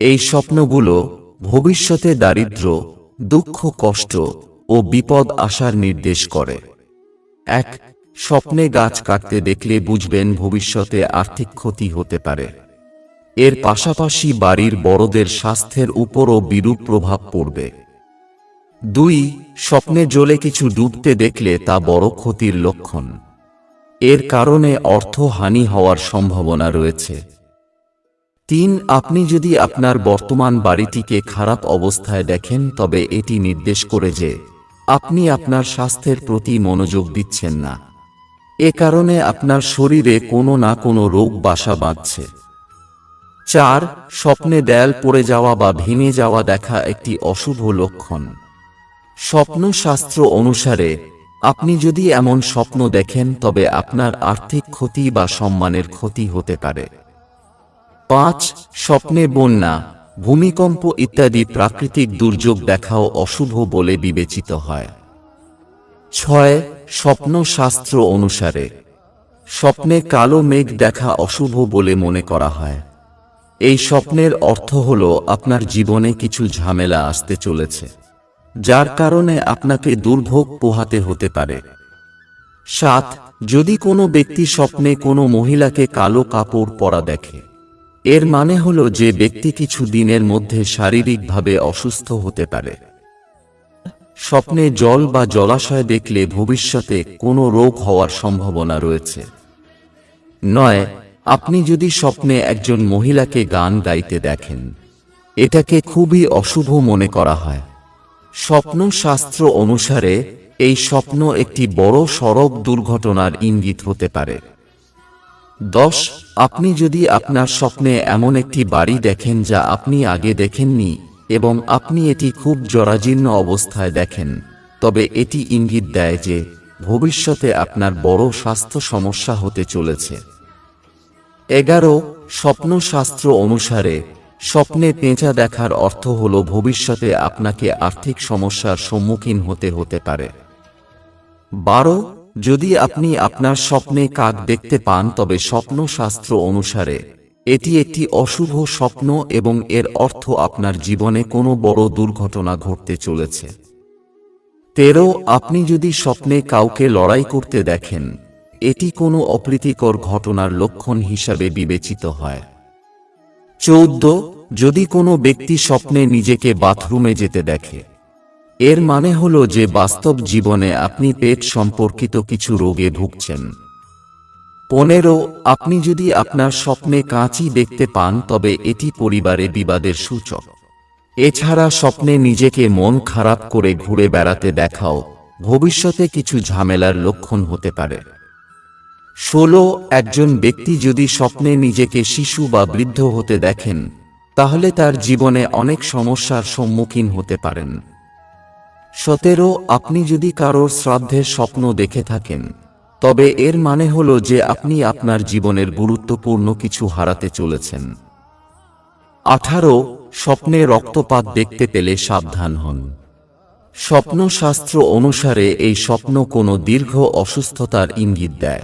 এই স্বপ্নগুলো ভবিষ্যতে দারিদ্র্য, দুঃখ, কষ্ট ও বিপদ আসার নির্দেশ করে। এক, স্বপ্নে গাছ কাটতে দেখলে বুঝবেন ভবিষ্যতে আর্থিক ক্ষতি হতে পারে। এর পাশাপাশি বাড়ির বড়দের স্বাস্থ্যের উপরও বিরূপ প্রভাব পড়বে। দুই, স্বপ্নে জলে কিছু ডুবতে দেখলে তা বড় ক্ষতির লক্ষণ। এর কারণে অর্থহানি হওয়ার সম্ভাবনা রয়েছে। তিন, আপনি যদি আপনার বর্তমান বাড়িটিকে খারাপ অবস্থায় দেখেন, তবে এটি নির্দেশ করে যে আপনি আপনার স্বাস্থ্যের প্রতি মনোযোগ দিচ্ছেন না। এ কারণে আপনার শরীরে কোনো না কোনো রোগ বাসা বাঁধছে। চার, স্বপ্নে দেয়াল পড়ে যাওয়া বা ভেঙে যাওয়া দেখা একটি অশুভ লক্ষণ। স্বপ্নশাস্ত্র অনুসারে, আপনি যদি এমন স্বপ্ন দেখেন, তবে আপনার আর্থিক ক্ষতি বা সম্মানের ক্ষতি হতে পারে। পাঁচ, স্বপ্নে বন্যা, ভূমিকম্প ইত্যাদি প্রাকৃতিক দুর্যোগ দেখাও অশুভ বলে বিবেচিত হয়। ছয় স্বপ্নশাস্ত্র অনুসারে, স্বপ্নে কালো মেঘ দেখা অশুভ বলে মনে করা হয়। এই স্বপ্নের অর্থ হল আপনার জীবনে কিছু ঝামেলা আসতে চলেছে, যার কারণে আপনাকে দুর্ভোগ পোহাতে হতে পারে। সাত, যদি কোনো ব্যক্তি স্বপ্নে কোনো মহিলাকে কালো কাপড় পরা দেখে এর মানে হল যে ব্যক্তি কিছু দিনের মধ্যে শারীরিকভাবে অসুস্থ হতে পারে। স্বপ্নে জল বা জলাশয় দেখলে ভবিষ্যতে কোনো রোগ হওয়ার সম্ভাবনা রয়েছে। নয়, আপনি যদি স্বপ্নে একজন মহিলাকে গান গাইতে দেখেন, এটাকে খুবই অশুভ মনে করা হয়। স্বপ্ন শাস্ত্র অনুসারে, এই স্বপ্ন একটি বড় সড়ক দুর্ঘটনার ইঙ্গিত হতে পারে। দশ, আপনি যদি আপনার স্বপ্নে এমন একটি বাড়ি দেখেন যা আপনি আগে দেখেননি, এবং আপনি এটি খুব জরাজীর্ণ অবস্থায় দেখেন, তবে এটি ইঙ্গিত দেয় যে ভবিষ্যতে আপনার বড় স্বাস্থ্য সমস্যা হতে চলেছে। এগারো, স্বপ্ন স্বপ্নশাস্ত্র অনুসারে, স্বপ্নে পেঁচা দেখার অর্থ হল ভবিষ্যতে আপনাকে আর্থিক সমস্যার সম্মুখীন হতে হতে পারে। বারো যদি আপনি আপনার স্বপ্নে কাক দেখতে পান, তবে স্বপ্নশাস্ত্র অনুসারে, এটি একটি অশুভ স্বপ্ন এবং এর অর্থ আপনার জীবনে কোনো বড় দুর্ঘটনা ঘটতে চলেছে। তেরো, আপনি যদি স্বপ্নে কাউকে লড়াই করতে দেখেন, এটি কোনো অপ্রীতিকর ঘটনার লক্ষণ হিসাবে বিবেচিত হয়। চৌদ্দ, যদি কোনো ব্যক্তি স্বপ্নে নিজেকে বাথরুমে যেতে দেখে এর মানে হল যে বাস্তব জীবনে আপনি পেট সম্পর্কিত কিছু রোগে ভুগছেন। পনেরো, আপনি যদি আপনার স্বপ্নে কাঁচি দেখতে পান, তবে এটি পরিবারে বিবাদের সূচক। এছাড়া স্বপ্নে নিজেকে মন খারাপ করে ঘুরে বেড়াতে দেখাও, ভবিষ্যতে কিছু ঝামেলার লক্ষণ হতে পারে। ষোলো, একজন ব্যক্তি যদি স্বপ্নে নিজেকে শিশু বা বৃদ্ধ হতে দেখেন, তাহলে তার জীবনে অনেক সমস্যার সম্মুখীন হতে পারেন। সতেরো, আপনি যদি কারোর শ্রাদ্ধের স্বপ্ন দেখে থাকেন, তবে এর মানে হল যে আপনি আপনার জীবনের গুরুত্বপূর্ণ কিছু হারাতে চলেছেন। আঠারো, স্বপ্নে রক্তপাত দেখতে পেলে সাবধান হন। স্বপ্নশাস্ত্র অনুসারে এই স্বপ্ন কোনো দীর্ঘ অসুস্থতার ইঙ্গিত দেয়।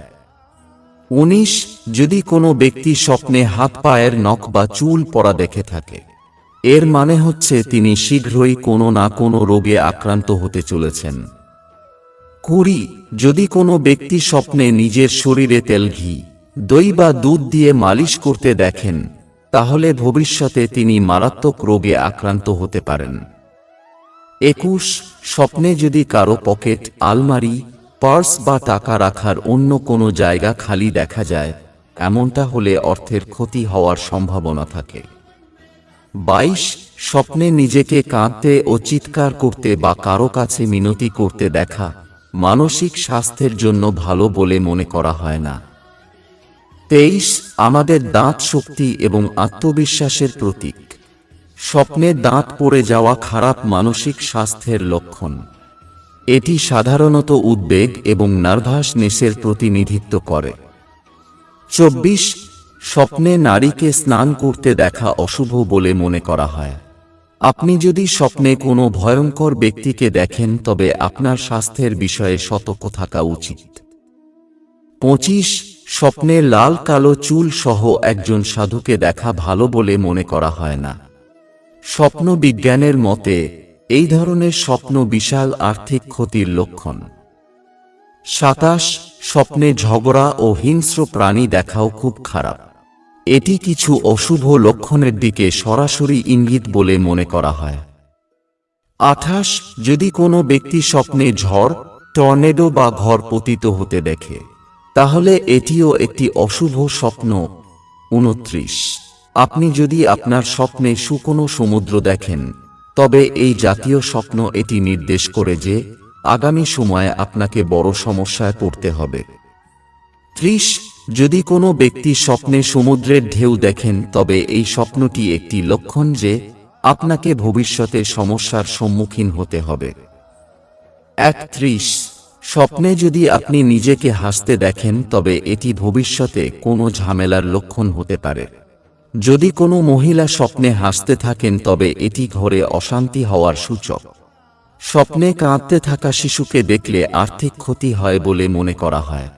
উনিশ, যদি কোনো ব্যক্তি স্বপ্নে হাত পায়ের নখ বা চুল পড়া দেখে থাকে এর মানে হচ্ছে তিনি শীঘ্রই কোনো না কোনো রোগে আক্রান্ত হতে চলেছেন। কুড়ি, যদি কোনো ব্যক্তি স্বপ্নে নিজের শরীরে তেল ঘি, দই বা দুধ দিয়ে মালিশ করতে দেখেন, তাহলে ভবিষ্যতে তিনি মারাত্মক রোগে আক্রান্ত হতে পারেন। একুশ, স্বপ্নে যদি কারও পকেট, আলমারি, পার্স বা টাকা রাখার অন্য কোনো জায়গা খালি দেখা যায়, এমনটা হলে অর্থের ক্ষতি হওয়ার সম্ভাবনা থাকে। বাইশ, স্বপ্নে নিজেকে কাঁদতে ও চিৎকার করতে বা কারও কাছে মিনতি করতে দেখা, মানসিক স্বাস্থ্যের জন্য ভালো বলে মনে করা হয় না। তেইশ, আমাদের দাঁত শক্তি এবং আত্মবিশ্বাসের প্রতীক। স্বপ্নে দাঁত পড়ে যাওয়া খারাপ মানসিক স্বাস্থ্যের লক্ষণ। এটি সাধারণত উদ্বেগ এবং নার্ভাসনেসের প্রতিনিধিত্ব করে। চব্বিশ স্বপ্নে নারীকে স্নান করতে দেখা অশুভ বলে মনে করা হয়। আপনি যদি স্বপ্নে কোনো ভয়ঙ্কর ব্যক্তিকে দেখেন, তবে আপনার স্বাস্থ্যের বিষয়ে সতর্ক থাকা উচিত। পঁচিশ, স্বপ্নে লাল কালো চুল সহ একজন সাধুকে দেখা ভালো বলে মনে করা হয় না। স্বপ্ন বিজ্ঞানের মতে, এই ধরনের স্বপ্ন বিশাল আর্থিক ক্ষতির লক্ষণ। সাতাশ, স্বপ্নে ঝগড়া ও হিংস্র প্রাণী দেখাও খুব খারাপ। এটি কিছু অশুভ লক্ষণের দিকে সরাসরি ইঙ্গিত বলে মনে করা হয়। আঠাশ, যদি কোনো ব্যক্তি স্বপ্নে ঝড়, টর্নেডো বা ঘর পতিত হতে দেখে, তাহলে এটিও একটি অশুভ স্বপ্ন। উনত্রিশ, আপনি যদি আপনার স্বপ্নে শুকনো সমুদ্র দেখেন, তবে এই জাতীয় স্বপ্ন এটি নির্দেশ করে যে, আগামী সময়ে আপনাকে বড় সমস্যায় পড়তে হবে। ত্রিশ যদি কোনো ব্যক্তি স্বপ্নে সমুদ্রের ঢেউ দেখেন, তবে এই স্বপ্নটি একটি লক্ষণ যে আপনাকে ভবিষ্যতে সমস্যার সম্মুখীন হতে হবে। একত্রিশ স্বপ্নে যদি আপনি নিজেকে হাসতে দেখেন, তবে এটি ভবিষ্যতে কোনো ঝামেলার লক্ষণ হতে পারে। যদি কোনো মহিলা স্বপ্নে হাসতে থাকেন, তবে এটি ঘরে অশান্তি হওয়ার সূচক। স্বপ্নে কাঁদতে থাকা শিশুকে দেখলে আর্থিক ক্ষতি হয় বলে মনে করা হয়।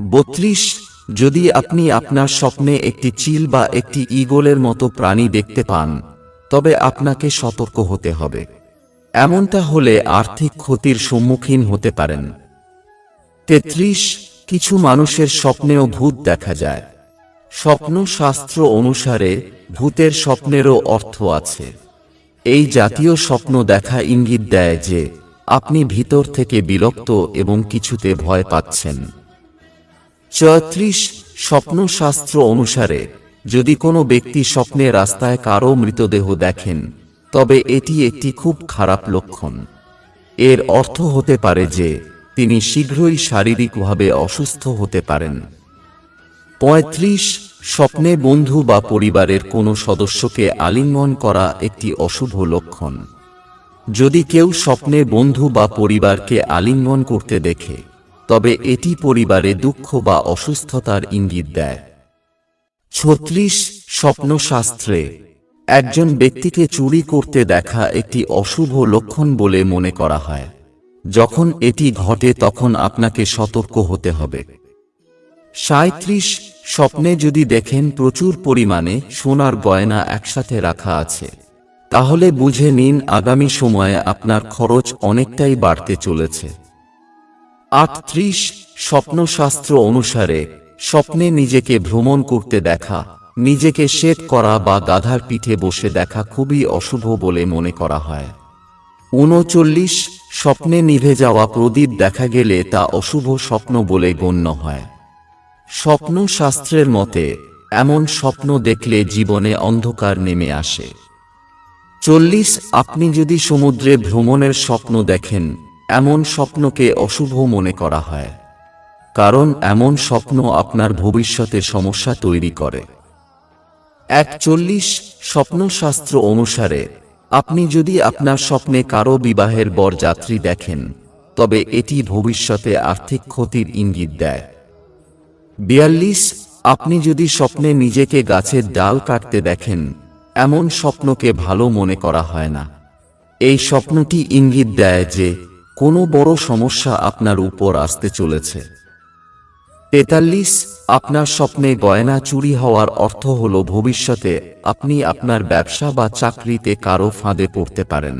বত্রিশ, যদি আপনি আপনার স্বপ্নে একটি চিল বা একটি ইগলের মতো প্রাণী দেখতে পান, তবে আপনাকে সতর্ক হতে হবে। এমনটা হলে আর্থিক ক্ষতির সম্মুখীন হতে পারেন। তেত্রিশ, কিছু মানুষের স্বপ্নেও ভূত দেখা যায়। স্বপ্ন শাস্ত্র অনুসারে ভূতের স্বপ্নেরও অর্থ আছে। এই জাতীয় স্বপ্ন দেখা ইঙ্গিত দেয় যে, আপনি ভিতর থেকে বিরক্ত এবং কিছুতে ভয় পাচ্ছেন। চৌত্রিশ স্বপ্নশাস্ত্র অনুসারে, যদি কোনো ব্যক্তি স্বপ্নে রাস্তায় কারও মৃতদেহ দেখেন, তবে এটি একটি খুব খারাপ লক্ষণ। এর অর্থ হতে পারে যে, তিনি শীঘ্রই শারীরিকভাবে অসুস্থ হতে পারেন। পঁয়ত্রিশ স্বপ্নে বন্ধু বা পরিবারের কোনো সদস্যকে আলিঙ্গন করা একটি অশুভ লক্ষণ। যদি কেউ স্বপ্নে বন্ধু বা পরিবারকে আলিঙ্গন করতে দেখে তবে এটি পরিবারে দুঃখ বা অসুস্থতার ইঙ্গিত দেয়। ছত্রিশ স্বপ্নশাস্ত্রে, একজন ব্যক্তিকে চুরি করতে দেখা একটি অশুভ লক্ষণ বলে মনে করা হয়। যখন এটি ঘটে তখন আপনাকে সতর্ক হতে হবে। সাঁত্রিশ স্বপ্নে যদি দেখেন প্রচুর পরিমাণে সোনার গয়না একসাথে রাখা আছে, তাহলে বুঝে নিন আগামী সময়ে আপনার খরচ অনেকটাই বাড়তে চলেছে। আটত্রিশ স্বপ্নশাস্ত্র অনুসারে, স্বপ্নে নিজেকে ভ্রমণ করতে দেখা, নিজেকে শেড করা বা গাধার পিঠে বসে দেখা খুবই অশুভ বলে মনে করা হয়। উনচল্লিশ স্বপ্নে নিভে যাওয়া প্রদীপ দেখা গেলে তা অশুভ স্বপ্ন বলে গণ্য হয়। স্বপ্ন শাস্ত্রের মতে, এমন স্বপ্ন দেখলে জীবনে অন্ধকার নেমে আসে। চল্লিশ আপনি যদি সমুদ্রে ভ্রমণের স্বপ্ন দেখেন এমন স্বপ্নকে অশুভ মনে করা হয়। কারণ এমন স্বপ্ন আপনার ভবিষ্যতে সমস্যা তৈরি করে। একচল্লিশ স্বপ্নশাস্ত্র অনুসারে, আপনি যদি আপনার স্বপ্নে কারও বিবাহের বরযাত্রী দেখেন, তবে এটি ভবিষ্যতে আর্থিক ক্ষতির ইঙ্গিত দেয়। বিয়াল্লিশ, আপনি যদি স্বপ্নে নিজেকে গাছের ডাল কাটতে দেখেন, এমন স্বপ্নকে ভালো মনে করা হয় না। এই স্বপ্নটি ইঙ্গিত দেয় যে কোনো বড় সমস্যা আপনার উপর আসতে চলেছে। তেতাল্লিশ, আপনার স্বপ্নে গয়না চুরি হওয়ার অর্থ হল ভবিষ্যতে আপনি আপনার ব্যবসা বা চাকরিতে কারও ফাঁদে পড়তে পারেন।